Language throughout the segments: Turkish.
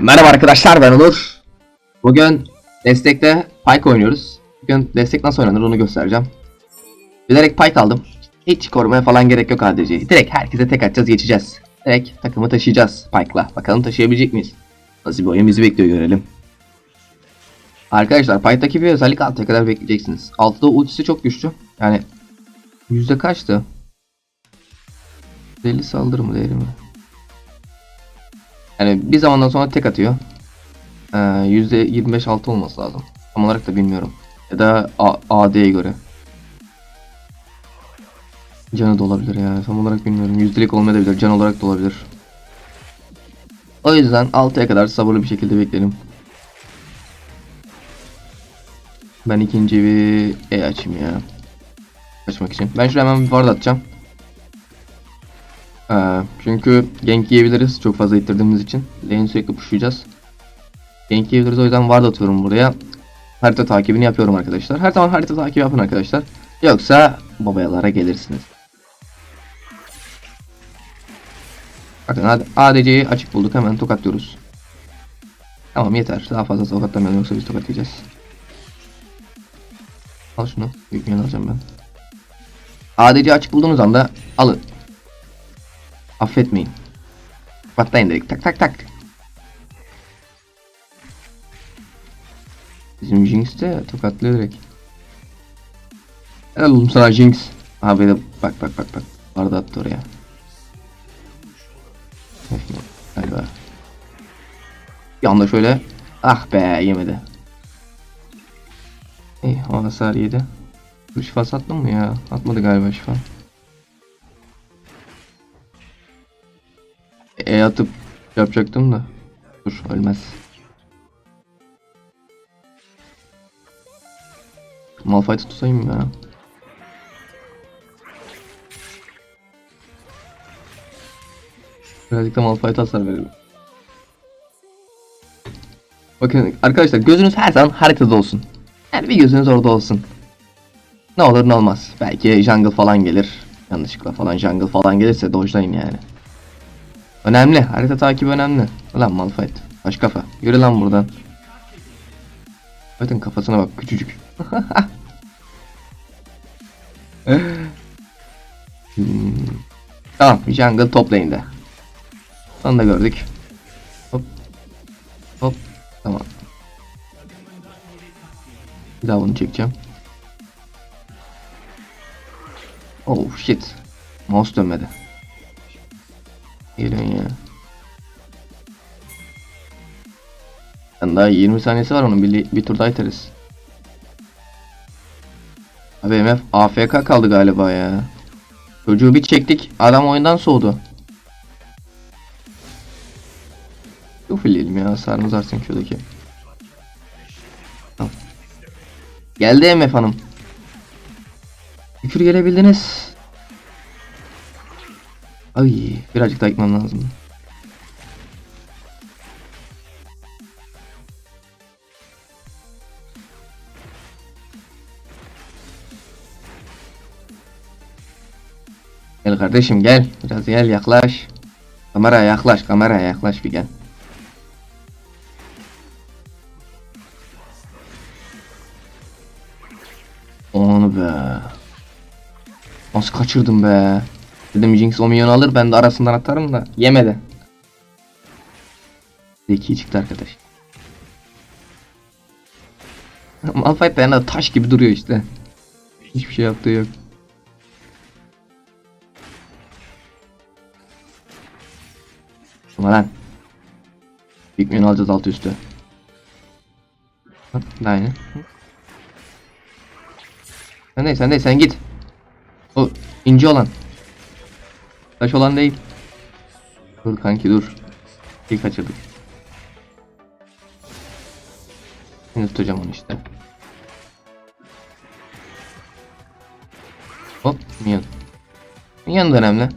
Merhaba arkadaşlar ben Onur. Bugün destekte Pike oynuyoruz. Bugün destek nasıl oynanır onu göstereceğim. Bilerek Pike aldım. Hiç korumaya falan gerek yok ADC'yi. Direkt herkese tek atacağız geçeceğiz. Direkt takımı taşıyacağız Pike'la. Bakalım taşıyabilecek miyiz? Nasıl bir oyun bizi bekliyor görelim. Arkadaşlar Pike'daki bir özellik 6'ya kadar bekleyeceksiniz. 6'da ultisi çok güçlü. Yani yüzde kaçtı? 50 saldırı mı değeri mi? Yani bir zamandan sonra tek atıyor. Ee, %25 altı olması lazım. Tam olarak da bilmiyorum. Ya da AD'ye göre. Canı da olabilir ya. Tam olarak bilmiyorum. Yüzdelik olmayabilir. Can olarak da olabilir. O yüzden 6'ya kadar sabırlı bir şekilde bekleyelim. Ben ikinci bir E açayım ya. Açmak için. Ben şuraya hemen bir ward atacağım. Ee, çünkü gank yiyebiliriz çok fazla ittirdiğimiz için. Lane sürekli pushlayacağız. Gank yiyebiliriz o yüzden ward atıyorum buraya. Harita takibini yapıyorum arkadaşlar. Her zaman harita takibi yapın arkadaşlar. Yoksa babayalara gelirsiniz. Bakın ADC'yi açık bulduk hemen tokatlıyoruz. Tamam yeter daha fazla tokatlamayalım yoksa biz tokatlayacağız. Al şunu. Büyük alacağım ben. ADC açık bulduğunuz anda alın. Affetmeyin. Patlayın dedik. Tak tak tak. Bizim Jinx de tokatlıyor direkt. Helal oğlum sana Jinx. Abi de bak bak bak bak. Arda attı oraya. Galiba. Bir anda şöyle. Ah be yemedi. İyi o hasar yedi. Bu şifa sattın mı ya? Atmadı galiba şifa. E atıp yapacaktım da. Dur ölmez. Malphite'ı tutayım ya. Birazcık da Malphite'a hasar verelim. Bakın arkadaşlar gözünüz her zaman haritada olsun. Yani bir gözünüz orada olsun. Ne olur ne olmaz. Belki jungle falan gelir. Yanlışlıkla falan jungle falan gelirse dojlayın yani. Önemli. Harita takibi önemli. Ulan Malphite. Baş kafa. Yürü lan buradan. Bakın kafasına bak küçücük. Hmm. Tamam. Jungle top lane'de. Onu da gördük. Hop. Hop. Tamam. Bir daha bunu çekeceğim. Oh shit. Mouse dönmedi. Gelin ya. Yani daha 20 saniyesi var onun bir, bir tur iteriz. Abi MF AFK kaldı galiba ya. Çocuğu bir çektik adam oyundan soğudu. Ufleyelim ya sarımız artsın şuradaki. Tamam. Geldi MF hanım. Şükür gelebildiniz. Ay birazcık daha gitmem lazım. Gel kardeşim gel. Biraz gel yaklaş. Kameraya yaklaş kameraya yaklaş bir gel. Onu be. Nasıl kaçırdım be. Dedim Jinx o milyonu alır ben de arasından atarım da yemedi. Zeki çıktı arkadaş. Malphite de yanında taş gibi duruyor işte. Hiçbir şey yaptığı yok. Ama lan. Büyük milyon alacağız altı üstü. Aynen. Sen değil sen değil sen git. O ince olan. Taş olan değil. Dur kanki dur. Bir kaçırdık. Şimdi tutacağım onu işte. Hop minyon. Minyon da önemli.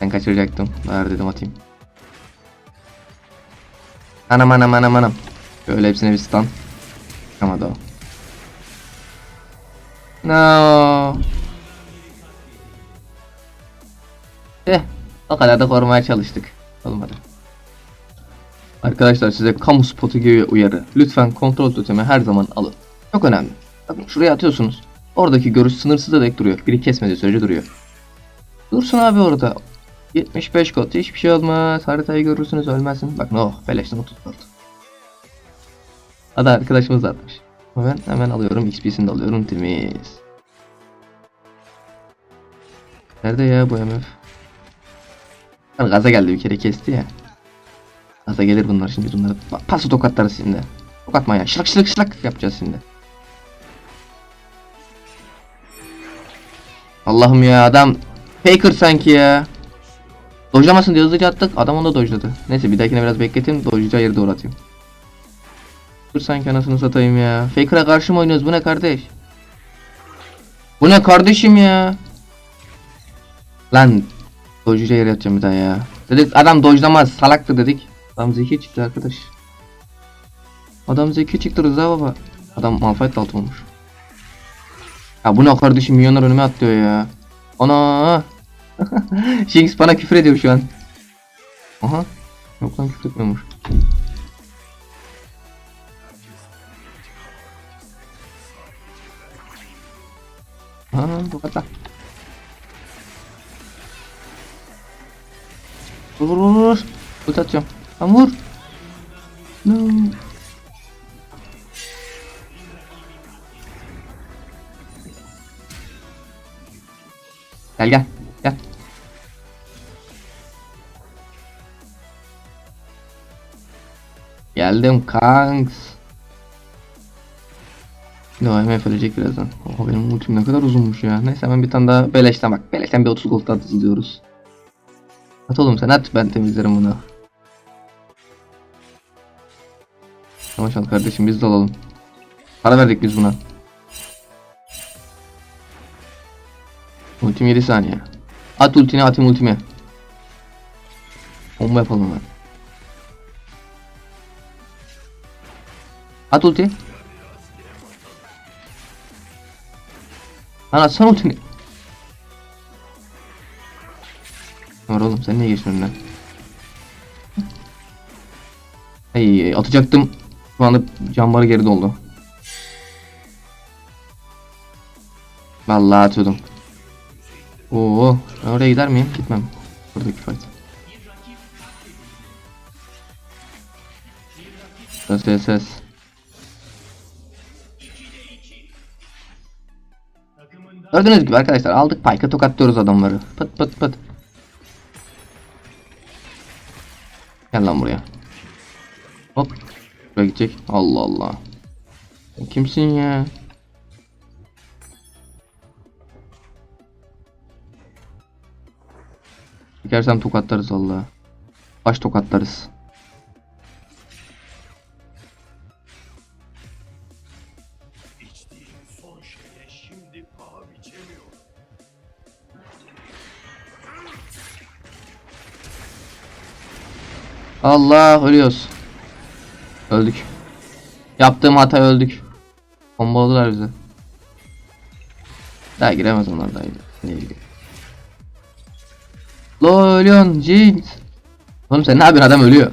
Ben kaçıracaktım. Ver dedim atayım. Anam anam anam anam. Böyle hepsine bir stun. Çıkamadı o. No. Eh, o kadar da korumaya çalıştık. Olmadı. Arkadaşlar size kamu spotu gibi uyarı. Lütfen kontrol totemi her zaman alın. Çok önemli. Bakın şuraya atıyorsunuz. Oradaki görüş sınırsız direkt duruyor. Biri kesmediği sürece duruyor. Dursun abi orada. 75 kod hiçbir şey olmaz. Haritayı görürsünüz ölmezsin. Bakın oh beleşten 34. Hadi arkadaşımız da atmış. Ben hemen alıyorum. XP'sini de alıyorum. Temiz. Nerede ya bu MF? Lan gaza geldi bir kere kesti ya. Gaza gelir bunlar şimdi bunları. Pa- Pası tokatlarız şimdi. Tokatma ya. Şılak şılak şılak yapacağız şimdi. Allah'ım ya adam Faker sanki ya. Dojlamasın diye hızlıca attık. Adam onu da dojladı. Neyse bir dahakine biraz bekleteyim. Dojlayacağı yere doğru atayım. Dur sanki anasını satayım ya. Faker'a karşı mı oynuyoruz? Bu ne kardeş? Bu ne kardeşim ya? Lan dojlayacağı yere atacağım bir daha ya. Dedik adam dojlamaz. Salaktı dedik. Adam zeki çıktı arkadaş. Adam zeki çıktı Rıza baba. Adam Malphite altı olmuş. Ya bu ne kardeşim milyonlar önüme atlıyor ya. Ana. Jinx bana küfür ediyor şu an. Aha. Yok lan küfür etmiyormuş. Aa bu kadar. Vur vur vur vur. Ult atacağım. Lan vur. No. Gel gel. Gel. Geldim kanks. No MF ölecek birazdan. Oha benim ultim ne kadar uzunmuş ya. Neyse hemen bir tane daha beleşten bak. Beleşten bir 30 gold atılıyoruz. At oğlum sen at ben temizlerim bunu. Yavaş al kardeşim biz de alalım. Para verdik biz buna. Ultim 7 saniye. At ultini atayım ultimi. Bomba yapalım hemen. At ulti. Lan atsana ultini. Var oğlum sen niye geçtin önüne? Ay atacaktım. Şu anda cambarı geri doldu. Vallahi atıyordum. Oo, oraya gider miyim? Gitmem. Buradaki fight. Ses ses ses. Gördüğünüz gibi arkadaşlar aldık payka tokatlıyoruz adamları. Pıt pıt pıt. Gel lan buraya. Hop. Buraya gidecek. Allah Allah. Sen kimsin ya? Çekersem tokatlarız valla. Baş tokatlarız. Allah ölüyoruz. Öldük. Yaptığım hata öldük. Bombaladılar bizi. Daha giremez onlar daha. Niye giriyor? Lo ölüyorsun Jinx. Oğlum sen ne yapıyorsun adam ölüyor.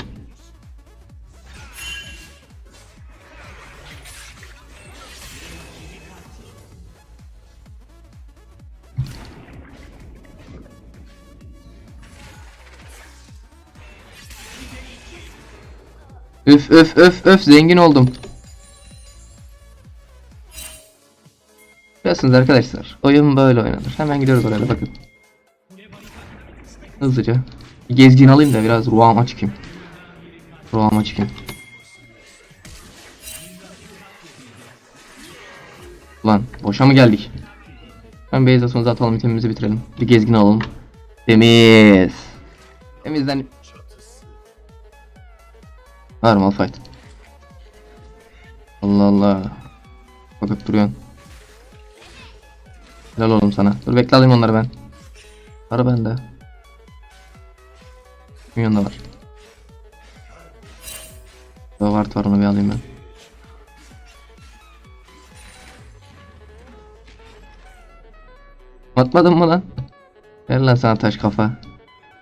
Üf üf üf üf zengin oldum. Biliyorsunuz arkadaşlar oyun böyle oynanır. Hemen gidiyoruz oraya bakın. Hızlıca. Gezgin alayım da biraz ruhama çıkayım. Ruhama çıkayım. Lan boşa mı geldik? Ben base atımızı atalım itemimizi bitirelim. Bir gezgin alalım. Temiz. Temizden Var Malphite. Allah Allah. Bakıp duruyorsun. Helal oğlum sana. Dur bekle alayım onları ben. Para bende. Milyon da var. Wart var onu bir alayım ben. Atmadın mı lan? Ver lan sana taş kafa.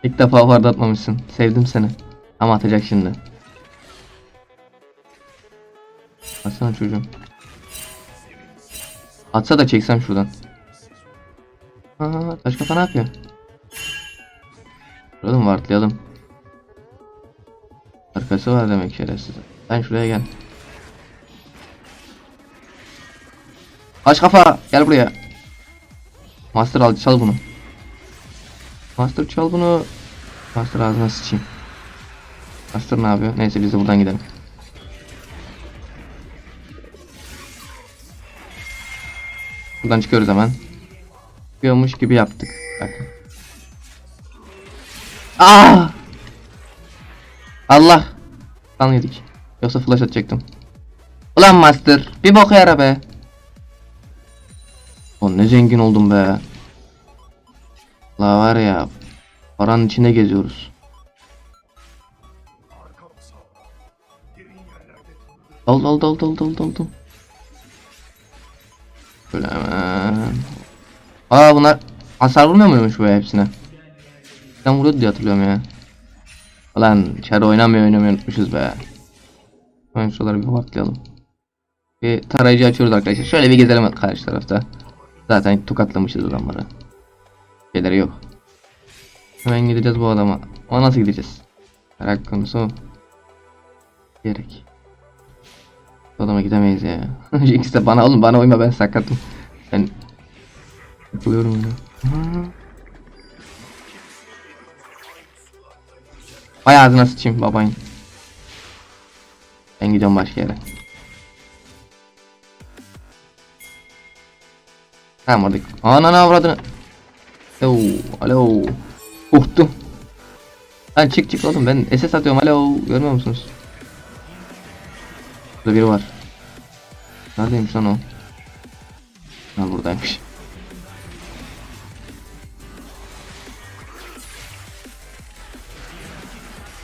İlk defa vardı atmamışsın. Sevdim seni. Ama atacak şimdi. Atsana çocuğum. Atsa da çeksem şuradan. Aa, taş kafa ne yapıyor? Duralım vartlayalım. Arkası var demek şerefsiz. Sen şuraya gel. Taş kafa gel buraya. Master al çal bunu. Master çal bunu. Master ağzına sıçayım. Master ne yapıyor? Neyse biz de buradan gidelim. Buradan çıkıyoruz hemen. Çıkıyormuş gibi yaptık. Bak. Aa! Allah! Kan. Yoksa flash atacaktım. Ulan Master, bir boka yara be. Oğlum ne zengin oldum be. La var ya, paranın içinde geziyoruz. Arkam sağlam. Derin yerlerde tanıdık Dol dol Böyle hemen. Aa bunlar hasar vurmuyor muymuş bu hepsine? Ben vuruyordu diye hatırlıyorum ya. Ulan içeri oynamıyor oynamayı unutmuşuz be. Hemen şuraları bir baklayalım. Bir tarayıcı açıyoruz arkadaşlar. Şöyle bir gezelim karşı tarafta. Zaten tokatlamışız adamları. Şeyleri yok. Hemen gideceğiz bu adama. Ama nasıl gideceğiz? Merak konusu. Gerek. Bu adama gidemeyiz ya. İkisi de bana oğlum bana uyma ben sakatım. Ben Yapıyorum yine. Ay ağzına sıçayım babayın. Ben gidiyorum başka yere. Tamam oradaki. Ananı avradını. Alo, alo. Korktum. Lan çık çık oğlum ben SS atıyorum alo görmüyor musunuz? Burada biri var. Neredeymiş lan o? Ha buradaymış.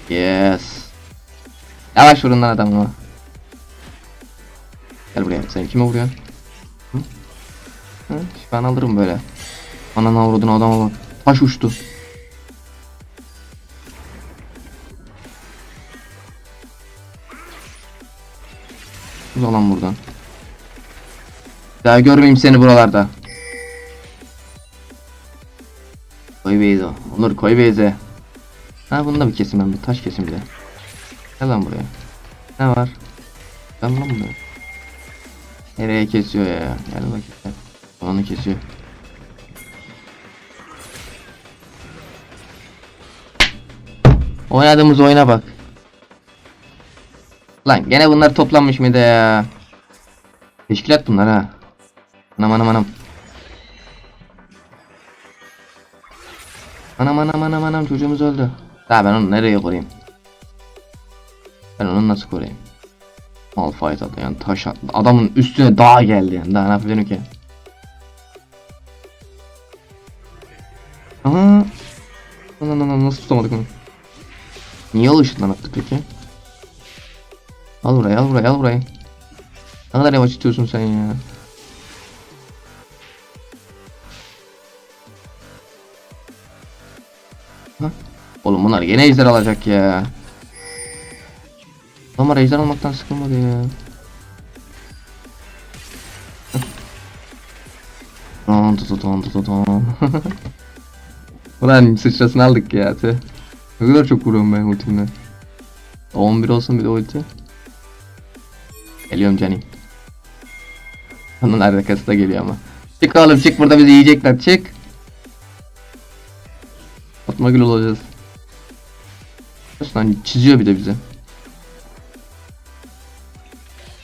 Yes. Yavaş vurun lan adamı. Gel buraya. Sen kime vuruyorsun? Hı? Hı? Ben alırım böyle. Ananı avradın adama bak. Taş uçtu. Uza lan buradan. Daha görmeyeyim seni buralarda. Koy beyze. Onur koy beyze. Ha bunu da bir kesim ben bir taş kesim bir. Gel lan buraya. Ne var? Gel lan buraya. Nereye kesiyor ya? Gel bakayım. Onu kesiyor. Oynadığımız oyuna bak. Lan gene bunlar toplanmış mıydı ya? Teşkilat bunlar ha. Anam anam anam. Anam anam anam anam çocuğumuz öldü. Daha ben onu nereye koruyayım? Ben onu nasıl koruyayım? Malphite adı yani taş attı. Adamın üstüne dağ geldi yani. Daha ne yapabilirim ki? Aha. Lan lan nasıl tutamadık onu? Niye o ışından attı peki? Al burayı al burayı al burayı. Ne kadar yavaş itiyorsun sen ya. Ha? Oğlum bunlar yine ejder alacak ya. Ama ejder almaktan sıkılmadı ya. Ton ton ton ton ton. Ulan sıçrasını aldık ya. Tüh. Ne kadar çok vuruyorum ben ultimle. 11 olsun bir de ulti. Geliyorum canim. Onun arkası da geliyor ama. Çık oğlum çık burada bizi yiyecekler çık. Fatma Gül olacağız. Lan çiziyor bir de bize.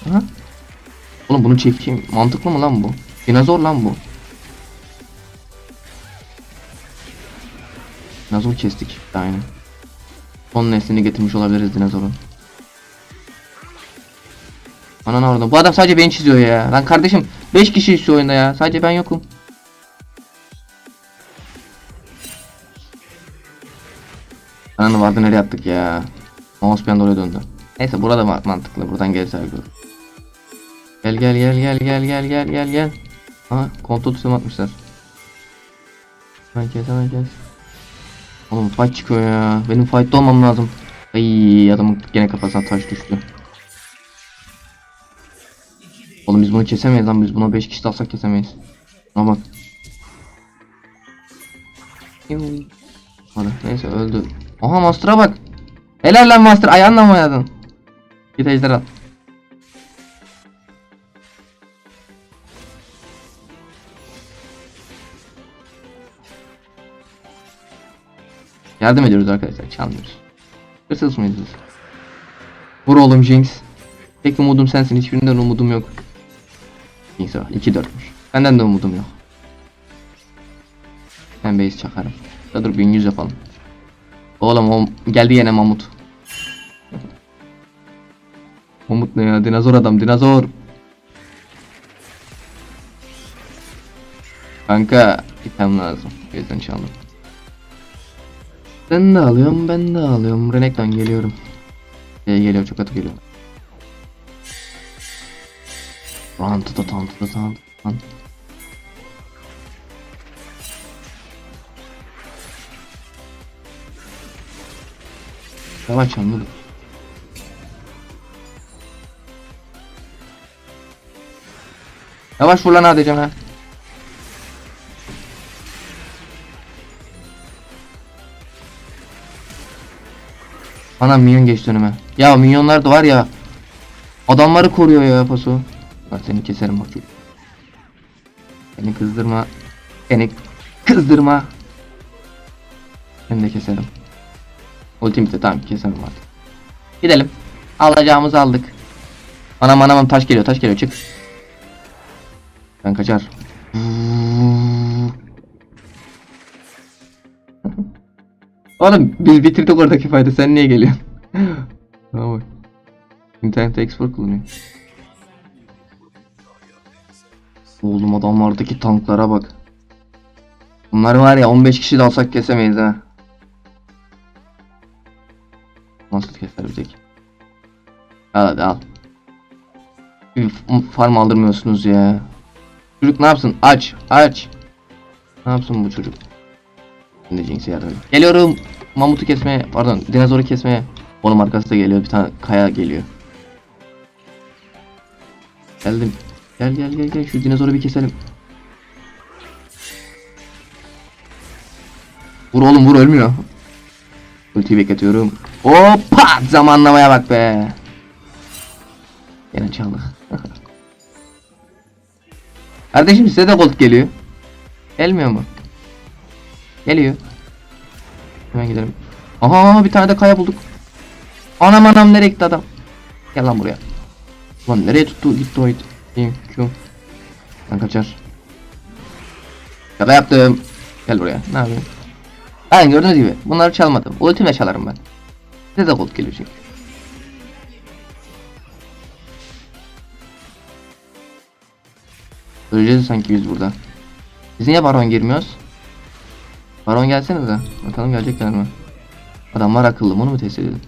Aha. Oğlum bunu çekeyim. Mantıklı mı lan bu? Dinozor lan bu. Dinozor kestik. Aynen. Son neslini getirmiş olabiliriz dinozorun. Anan orada. Bu adam sadece beni çiziyor ya. Lan kardeşim 5 kişi şu oyunda ya. Sadece ben yokum. Ananı vardı nereye attık ya. Mouse bir anda oraya döndü. Neyse burada ma- mantıklı. Buradan gelirse gör. Gel gel gel gel gel gel gel gel gel. Ha kontrol tuşuna atmışlar. Hemen kes hemen kes. Oğlum fight çıkıyor ya. Benim fight'ta olmam lazım. Ay adamın gene kafasına taş düştü. Oğlum biz bunu kesemeyiz lan biz buna 5 kişi dalsak kesemeyiz. Ama bak. Hadi neyse öldü. Aha Master'a bak. Helal lan Master ayağınla mı oynadın? Git ejder al. Yardım ediyoruz arkadaşlar çalmıyoruz. Hırsız mıyız? Vur oğlum Jinx. Tek umudum sensin hiçbirinden umudum yok. Var 2-4'müş. Benden de umudum yok. Ben base çakarım. Ya dur 1100 yapalım. Oğlum o geldi yine mamut. Mamut ne ya? Dinozor adam, dinozor. Kanka, item lazım. O yüzden çaldım. Ben de alıyorum, ben de alıyorum. Renekton geliyorum. Şey geliyor, çok kötü geliyor. Rantı da tantı da tantı da Yavaş anladım. Yavaş vur lan hadi ha. Ana minyon geçti önüme. Ya minyonlar da var ya. Adamları koruyor ya paso. Bak seni keserim bak çocuk. Beni kızdırma. Beni kızdırma. Seni de keserim. Ultim bitti tamam keserim artık. Gidelim. Alacağımızı aldık. Anam anam taş geliyor taş geliyor çık. Ben kaçar. Oğlum biz bitirdik oradaki fayda sen niye geliyorsun? Tamam bak. İnternet export kullanıyor. Oğlum adamlardaki tanklara bak. Bunlar var ya 15 kişi de alsak kesemeyiz ha. Nasıl tek? Al hadi al. Bir farm aldırmıyorsunuz ya. Çocuk ne yapsın? Aç, aç. Ne yapsın bu çocuk? Ben de Jinx'e yardım. Geliyorum. Mamutu kesmeye, pardon, dinozoru kesmeye. Oğlum arkası da geliyor, bir tane kaya geliyor. Geldim. Gel gel gel gel şu dinozoru bir keselim. Vur oğlum vur ölmüyor. Ultiyi bekletiyorum. Hoppa! Zamanlamaya bak be. Gene çaldık. Kardeşim size de gold geliyor. Gelmiyor mu? Geliyor. Hemen gidelim. Aha bir tane de kaya bulduk. Anam anam nereye gitti adam? Gel lan buraya. Lan nereye tuttu gitti o it. İyiyim Q. Ben kaçar. Şaka yaptım. Gel buraya. Ne yapayım? Ben gördüğünüz gibi bunları çalmadım. Ultimle çalarım ben. Size de gold çünkü. Öleceğiz sanki biz burada. Biz niye baron girmiyoruz? Baron gelsenize. Bakalım gelecekler mi? Adamlar akıllı bunu mu test edelim?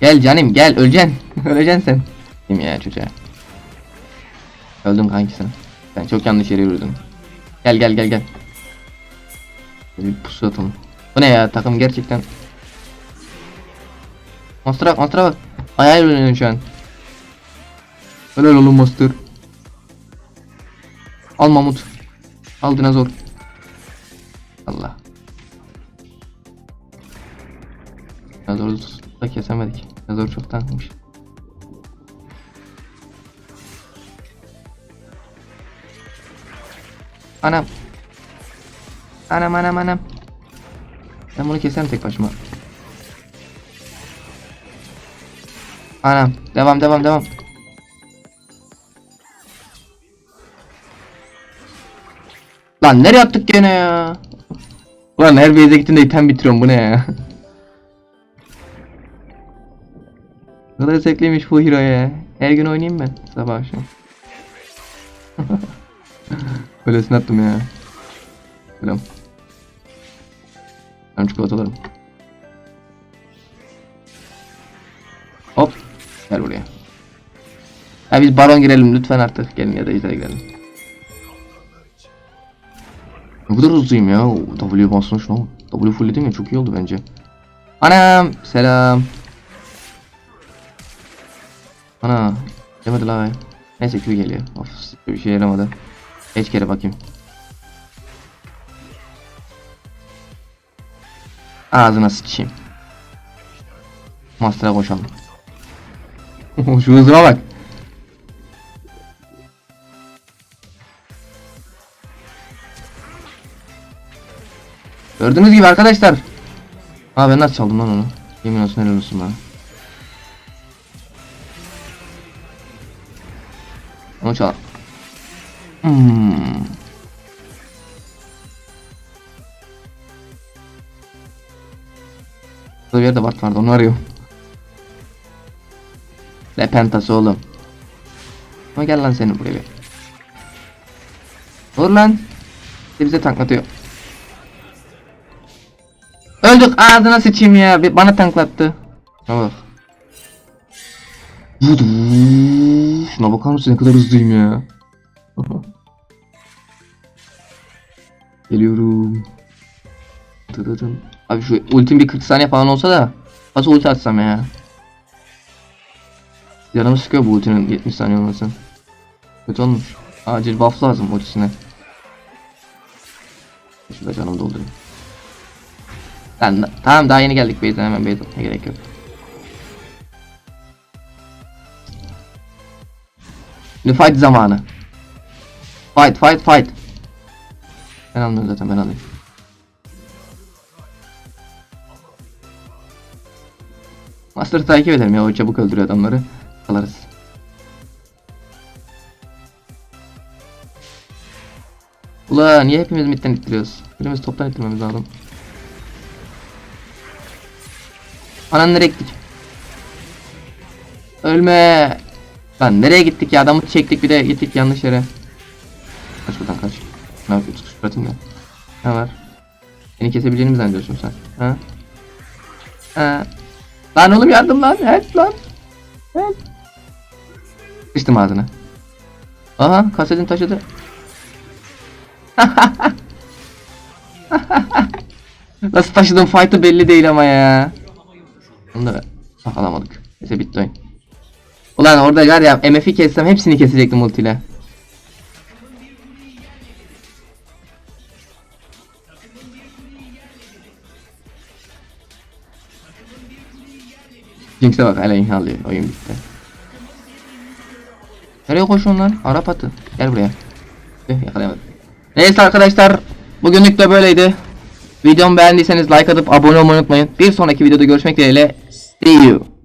Gel canım gel öleceksin. öleceksin sen. Kim ya çocuğa? Öldüm kanki sen. Sen çok yanlış yere yürüdün. Gel gel gel gel. Şöyle bir pusu atalım. Bu ne ya takım gerçekten. Monster'a bak Monster'a bak. Ayağı yürüyorsun şu an. Helal oğlum Monster. Al Mamut. Al dinozor. Allah. Dinozoru da kesemedik. Dinozor çok tankmış. Anam. Anam anam anam. Ben bunu keserim tek başıma. Anam. Devam devam devam. Lan nereye attık gene ya? Ulan her base'e gittiğimde item bitiriyorum bu ne ya? Ne kadar zevkliymiş bu hero ya. Her gün oynayayım ben sabah akşam. Böylesini attım ya. Selam. Ben çikolatalarım. Hop. Gel buraya. Ha biz baron girelim lütfen artık. Gelin ya da ejderha girelim. Ne kadar hızlıyım ya. W basın şunu. W fullledim ya çok iyi oldu bence. Anam selam. Ana Demedi la. Neyse Q geliyor. Of bir şey yaramadı. Geç kere bakayım. Ağzına sıçayım. Master'a koşalım. Şu hızıma bak. Gördüğünüz gibi arkadaşlar. Aa ben nasıl çaldım lan onu? Yemin olsun helal olsun bana. Onu çal. Hmm. Burada bir yerde Bart vardı onu arıyorum. Ne pentası oğlum. Ama gel lan senin buraya bir. Dur lan. Bize tanklatıyor. Öldük ağzına sıçayım ya. Bana tanklattı. Şuna bak. Şuna bakar mısın ne kadar hızlıyım ya. Geliyorum. Tadadın. Abi şu ultim bir 40 saniye falan olsa da nasıl ulti atsam ya. Yanımı sıkıyor bu ultinin 70 saniye olması. Kötü olmuş. Acil buff lazım ultisine. Şurada canım doldurayım. Da- tamam daha yeni geldik base'den hemen base atmaya gerek yok. Fight zamanı. Fight fight fight. Ben anlıyorum zaten ben alayım. Master'ı takip edelim ya o çabuk öldürüyor adamları. Alırız. Ula niye hepimiz midden ittiriyoruz? Birimiz toptan ittirmemiz lazım. Anan nereye gittik? Ölme. Lan nereye gittik ya adamı çektik bir de gittik yanlış yere. Kaç buradan kaç. Ne yapıyorsun suratında? Ne var? Beni kesebileceğini mi zannediyorsun sen? Ha? Ha? Lan oğlum yardım lan. Evet lan. Evet. Sıçtım ağzına. Aha kasetin taşıdı. Nasıl taşıdım fight'ı belli değil ama ya. Onu da alamadık. Neyse bitti oyun. Ulan orada var ya MF'i kessem hepsini kesecektim ultiyle. Jinx'e bak hala inha alıyor. Oyun bitti. Nereye koşuyorsun lan? Arap atı. Gel buraya. Tüh yakalayamadım. Neyse arkadaşlar. Bugünlük de böyleydi. Videomu beğendiyseniz like atıp abone olmayı unutmayın. Bir sonraki videoda görüşmek dileğiyle. See you.